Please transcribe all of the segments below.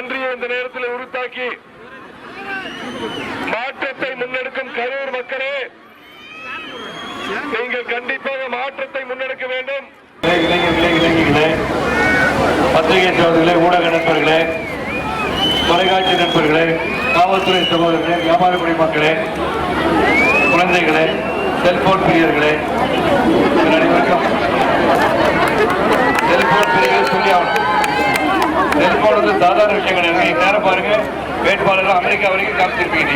நன்றியை இந்த நேரத்தில் உறுத்தாக்கி மாற்றத்தை முன்னெடுக்கும் கரூர் மக்களே நீங்கள் கண்டிப்பாக மாற்றத்தை முன்னெடுக்க வேண்டும். பத்திரிகை சோதர்களே ஊடக நண்பர்களே தொலைக்காட்சி நண்பர்களே காவல்துறை சகோதரர்களே வியாபார குடிமக்களே குழந்தைகளே செல்போன் பிரியர்களே அனைவருக்கும். செல்போன் பிரியர்கள் செல்போன் வந்து சாதாரண விஷயம் கிடையாது நேரம் பாருங்க. வேட்பாளர்கள் அமெரிக்கா வரைக்கும் காமிச்சிருப்பீங்க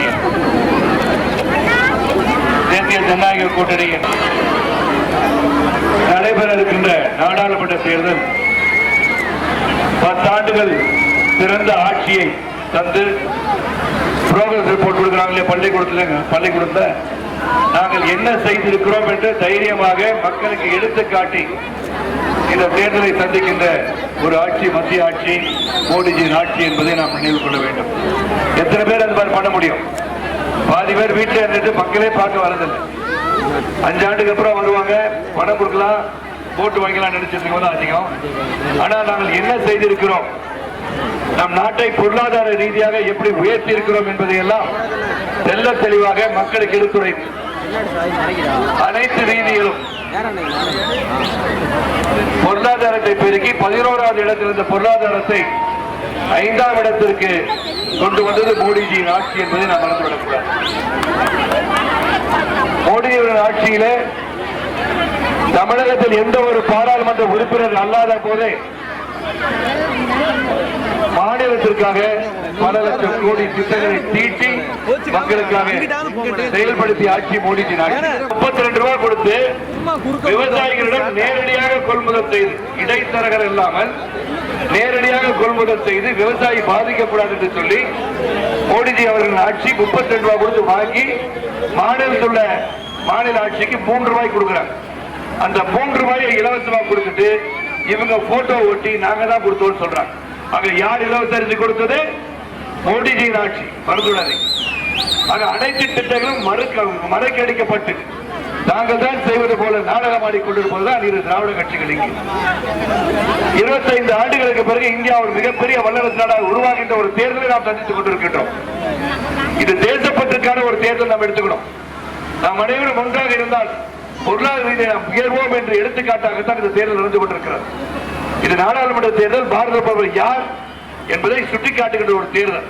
தேசிய ஜனநாயக கூட்டணியின் நடைபெற இருக்கின்ற நாடாளுமன்ற தேர்தல் பத்தாண்டுகள் சிறந்த ஆட்சியை தந்து புரோகிரஸ் ரிப்போர்ட் கொடுக்குறாங்களே பள்ளிக்கூடத்தில். பள்ளிக்கூடத்தில் நாங்கள் என்ன செய்திருக்கிறோம் என்று தைரியமாக மக்களுக்கு எடுத்துக்காட்டி இந்த தேர்தலை சந்திக்கின்ற ஒரு ஆட்சி மத்திய ஆட்சி மோடிஜியின் ஆட்சி என்பதை நாம் நினைவு கொள்ள வேண்டும். எத்தனை பேர் அந்த மாதிரி பண்ண முடியும்? பாதி பேர் வீட்டில் இருந்துட்டு மக்களே பார்க்க வரதில்லை. அஞ்சு ஆண்டுக்கு அப்புறம் வருவாங்க பணம் கொடுக்கலாம் போட்டு வாங்கலாம் நினைச்சிருக்கோம் தான் அதிகம். ஆனா நாங்கள் என்ன செய்திருக்கிறோம்? நம் நாட்டை பொருளாதார ரீதியாக எப்படி உயர்த்தி இருக்கிறோம் என்பதை எல்லாம் தெல்ல தெளிவாக மக்களுக்கு எடுத்துரைக்கும் அனைத்து ரீதியிலும் பொருளாதாரத்தை பெருக்கி பதினோராவது இடத்தில் இருந்த பொருளாதாரத்தை ஐந்தாம் இடத்திற்கு கொண்டு வந்தது மோடிஜியின் ஆட்சி என்பதை நாம் மறந்துவிடக்கூடாது மோடியின் ஆட்சியிலே தமிழகத்தில் எந்த ஒரு பாராளுமன்ற உறுப்பினர் அல்லாத போதே மாநிலத்திற்காக பல லட்சம் கோடி திட்டங்களை தீட்டி மக்களுக்காக செயல்படுத்தி ஆட்சி மோடிஜி முப்பத்தி ரெண்டு ரூபாய் கொடுத்து விவசாயிகளிடம் நேரடியாக கொள்முதல் செய்து இடைத்தரகர் இல்லாமல் நேரடியாக கொள்முதல் செய்து விவசாயி பாதிக்கப்படாது என்று சொல்லி மோடிஜி அவர்களின் ஆட்சி முப்பத்தி ரெண்டு ரூபாய் கொடுத்து வாங்கி மாநிலத்தில் உள்ள மாநில ஆட்சிக்கு மூன்று ரூபாய் கொடுக்குறாங்க அந்த மூன்று ரூபாயை இலவசமாக கொடுத்துட்டு இவங்க போட்டோ ஒட்டி நாங்க தான் கொடுத்தோம்னு சொல்றாங்க. ஆக யார் இலவச அரிசி கொடுத்தது? மோடிஜியின் ஆட்சி மறந்துடாதீங்க. ஆக அனைத்து திட்டங்களும் மறுக்க மறைக்கடிக்கப்பட்டு நாங்கள் தான் செய்வது போல நாடகம் ஆடிக்கொண்டிருப்பதுதான் இரு திராவிட கட்சிகள் இங்கே. இருபத்தைந்து ஆண்டுகளுக்கு பிறகு இந்தியா ஒரு மிகப்பெரிய வல்லரசு நாடாக உருவாகின்ற ஒரு தேர்தலை நாம் சந்தித்துக் கொண்டிருக்கின்றோம். இது தேசப்பற்றுக்கான ஒரு தேர்தல் நாம் எடுத்துக்கணும். நாம் அனைவரும் ஒன்றாக இருந்தால் பொருளாதார ரீதியை நாம் உயர்வோம் என்று எடுத்துக்காட்டாகத்தான் இந்த தேர்தல் நடந்து கொண்டிருக்கிறது. இது நாடாளுமன்ற தேர்தல் பாரத பிரதமர் யார் என்பதை சுட்டிக்காட்டுகின்ற ஒரு தேர்தல்.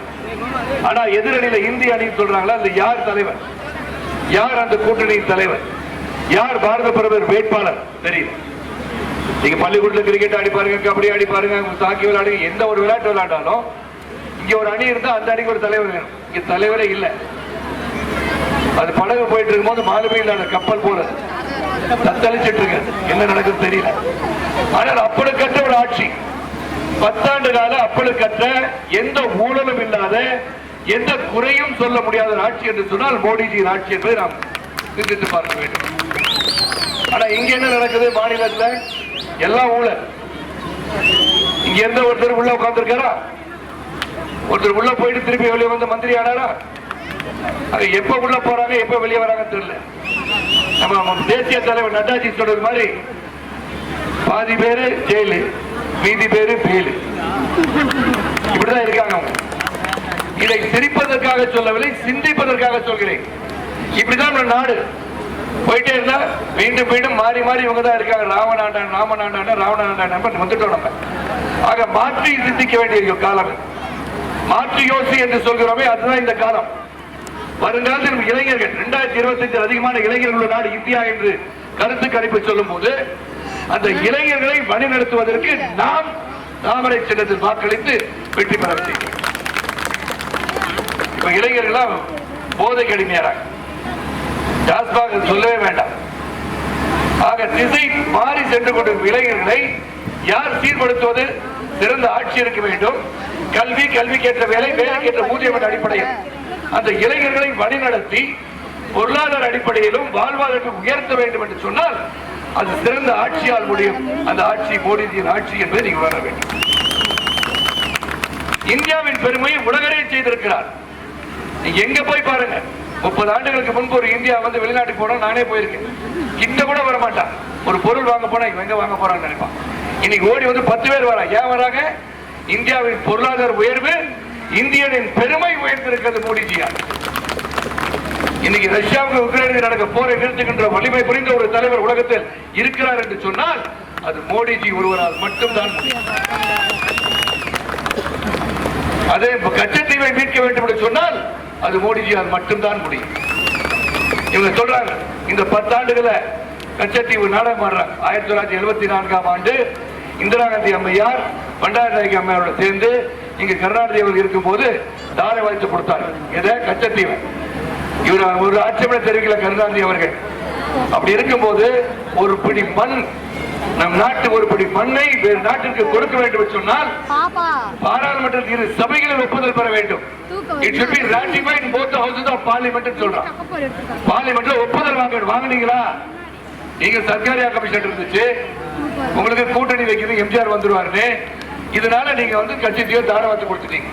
ஆனா எதிரணியில இந்திய அணி சொல்றாங்களா அந்த யார் தலைவர்? யார் அந்த கூட்டணியின் தலைவர்? யார் பாரத பிரதமர் வேட்பாளர்? தெரியும் நீங்க பள்ளிக்கூடத்தில் கிரிக்கெட் ஆடி பாருங்க கபடி ஆடி பாருங்க சாக்கி விளையாடுங்க எந்த ஒரு விளையாட்டு விளையாண்டாலும் இங்க ஒரு அணி இருந்தா அந்த அணிக்கு ஒரு தலைவர் வேணும். இங்க தலைவரே இல்லை. அது படகு போயிட்டு இருக்கும்போது மாலுமையில் அந்த கப்பல் போறது தத்தளிச்சிட்டு இருக்கு என்ன நடக்குது தெரியல. ஆனால் அப்பழுக்கற்ற ஒரு ஆட்சி. பத்தாண்டு கால அப்பழுக்கற்ற எந்த ஊழலும் இல்லாத எந்த குறையும் சொல்ல முடியாத ஒரு ஆட்சி என்று சொன்னால் மோடிஜியின் ஆட்சி என்பதை நாம் சிந்தித்து பார்க்க வேண்டும். ஆனா இங்க என்ன நடக்குது மாநிலத்தில்? எல்லாம் ஊழல். இங்க எந்த ஒருத்தர் உள்ள உட்கார்ந்துருக்காரா? ஒருத்தர் உள்ள போயிட்டு திருப்பி வெளியே வந்து மந்திரி ஆனாரா? அது எப்ப உள்ள போறாங்க எப்ப வெளியே வராங்க தெரியல. நம்ம தேசிய தலைவர் நட்டாஜி சொல்றது மாதிரி பாதி பேரு ஜெயிலு மீதி பேரு பேலு இப்படிதான் இருக்காங்க இதை சிரிப்பதற்காக சொல்லவில்லை சிந்திப்பதற்காக சொல்கிறேன். இப்படிதான் நம்ம நாடு போயிட்டே இருந்தா மீண்டும் மீண்டும் மாறி மாறி இவங்க தான் இருக்காங்க ராமநாண்டான் ராமநாண்டான் ராவணாண்டான் வந்துட்டோம் நம்ம. ஆக மாற்றி சிந்திக்க வேண்டிய காலம் மாற்று மாற்றி யோசி என்று சொல்கிறோமே அதுதான் இந்த காலம். வருங்காலத்தில் இளைஞர்கள் இரண்டாயிரத்தி இருபத்தி அதிகமான இளைஞர்கள் உள்ள நாடு இந்தியா என்று கருத்து கணிப்பு சொல்லும் போது அந்த இளைஞர்களை வழிநடத்துவதற்கு நாம் தாமரை சின்னத்தில் வாக்களித்து வெற்றி பெற செய்கிறோம் இப்ப இளைஞர்கள்லாம் போதை கடுமையாராங்க டாஸ்மாக் சொல்லவே வேண்டாம். ஆக திசை மாறி சென்று கொண்டிருக்கும் இளைஞர்களை யார் சீர்படுத்துவது? சிறந்த ஆட்சி இருக்க வேண்டும். கல்வி கல்விக்கேற்ற வேலை வேலைக்கேற்ற ஊதியம் என்ற அடிப்படையில். அந்த இளைஞர்களை வழிநடத்தி பொருளாதார அடிப்படையிலும் வாழ்வாதாரத்தை உயர்த்த வேண்டும் என்று சொன்னால் அது சிறந்த ஆட்சியால் முடியும். அந்த ஆட்சி மோடிஜியின் ஆட்சி என்பதை நீங்கள் வர வேண்டும். இந்தியாவின் பெருமையை உலகரே செய்திருக்கிறார். நீங்க எங்க போய் பாருங்க. முப்பது ஆண்டுகளுக்கு முன்பு ஒரு இந்தியா வந்து வெளிநாட்டுக்கு போனா நானே போயிருக்கேன். கிட்ட கூட வர மாட்டான் ஒரு பொருள் வாங்க போனா எங்க வாங்க போறான்னு நினைப்பான். இன்னைக்கு ஓடி வந்து பத்து பேர் வரா ஏன் வராங்க? இந்தியாவின் பொருளாதார உயர்வு இந்தியனின் பெருமை உயர்ந்திருக்கிறது மோடிஜியா இன்னைக்கு ரஷ்யாவுக்கு உக்ரைனுக்கு நடக்க போரை நிறுத்துகின்ற வலிமை புரிந்த ஒரு தலைவர் உலகத்தில் இருக்கிறார் என்று சொன்னால் அது மோடிஜி ஒருவரால் மட்டும்தான் அதே கச்சத்தீவை மீட்க வேண்டும் என்று சொன்னால் அது மோடிஜியால் மட்டும்தான் முடியும். இவங்க சொல்றாங்க இந்த பத்தாண்டுகளை கச்சத்தீவு நாடகம் ஆடுறாங்க ஆயிரத்தி தொள்ளாயிரத்தி எழுபத்தி நான்காம் ஆண்டு இந்திரா காந்தி அம்மையார் பண்டார நாயகி அம்மையாரோட சேர்ந்து இங்க கருணாநிதி அவர்கள் இருக்கும்போது தாரை வாய்த்து கொடுத்தாங்க எதை? கச்சத்தீவை. இவர் ஒரு ஆட்சேபனை தெரிவிக்கல கருணாநிதி அவர்கள். அப்படி இருக்கும்போது ஒரு பிடி மண் நம் நாட்டு ஒரு பிடி மண்ணை வேறு நாட்டிற்கு கொடுக்க வேண்டும் என்று சொன்னால் பாராளுமன்றத்தில் இரு சபைகளில் ஒப்புதல் பெற வேண்டும். It in both the houses of parliament ன்னு சொல்றான். பார்லிமெண்ட்ல ஒப்புதல் வாங்க வாங்குனீங்களா? நீங்க சர்க்காரியா கமிஷன் இருந்துச்சு. உங்களுக்கு கூட்டணி வைக்கிறது எம்ஜிஆர் வந்துருவாருன்னு. இதனால நீங்க வந்து கட்சியத்தையோ தாரவாத்து கொடுத்துட்டீங்க.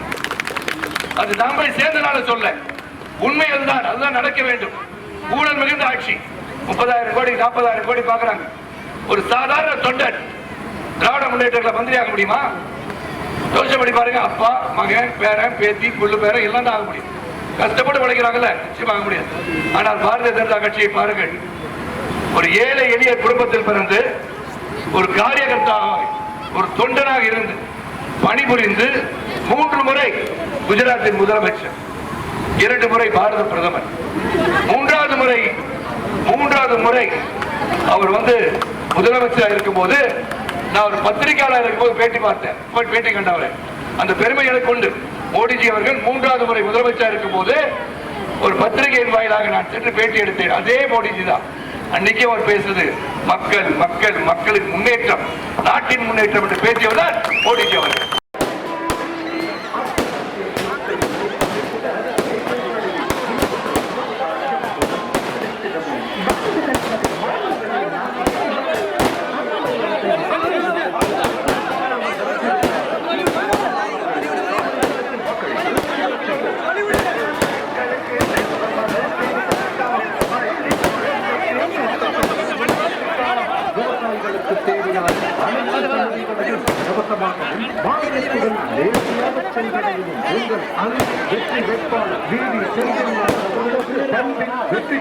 அது நாம சேர்ந்தனால சொல்ல. உண்மை அதுதான். அதுதான் நடக்க வேண்டும். ஊழல் மிகுந்த ஆட்சி. முப்பதாயிரம் கோடி நாற்பதாயிரம் கோடி பாக்குறாங்க ஒரு சாதாரண தொண்டன் திராவிட முன்னேற்றங்களை மந்திரியாக முடியுமா? யோசனை பண்ணி பாருங்க அப்பா மகன் பேரன் பேத்தி புள்ளு பேரன் எல்லாம் தான் ஆக முடியும். கஷ்டப்பட்டு உழைக்கிறாங்கல்ல நிச்சயமாக முடியாது. ஆனால் பாரதிய ஜனதா கட்சியை பாருங்கள். ஒரு ஏழை எளிய குடும்பத்தில் பிறந்து ஒரு காரியகர்த்தாக ஒரு தொண்டனாக இருந்து பணிபுரிந்து மூன்று முறை குஜராத்தின் முதலமைச்சர் இரண்டு முறை பாரத பிரதமர் மூன்றாவது முறை மூன்றாவது முறை அவர் வந்து முதலமைச்சராக இருக்கும்போது நான் ஒரு பத்திரிகையாளர் இருக்கும்போது பேட்டி பார்த்தேன். பேட்டி கண்டவரை. அந்த பெருமை எனக்கு உண்டு. மோடிஜி அவர்கள் மூன்றாவது முறை முதலமைச்சராக இருக்கும்போது ஒரு பத்திரிகையின் வாயிலாக நான் சென்று பேட்டி எடுத்தேன். அதே மோடிஜி தான். அன்னைக்கே அவர் பேசுறது மக்கள் மக்கள் மக்களின் முன்னேற்றம் நாட்டின் முன்னேற்றம் என்று பேசியவர் மோடிஜி அவர்கள். கவசமாகவும் மாநிலத்துடன் நேரடியாக சென்றடையும் உங்கள் அணி வெற்றி வேட்பாளர் வீதி செல்வன் வெற்றி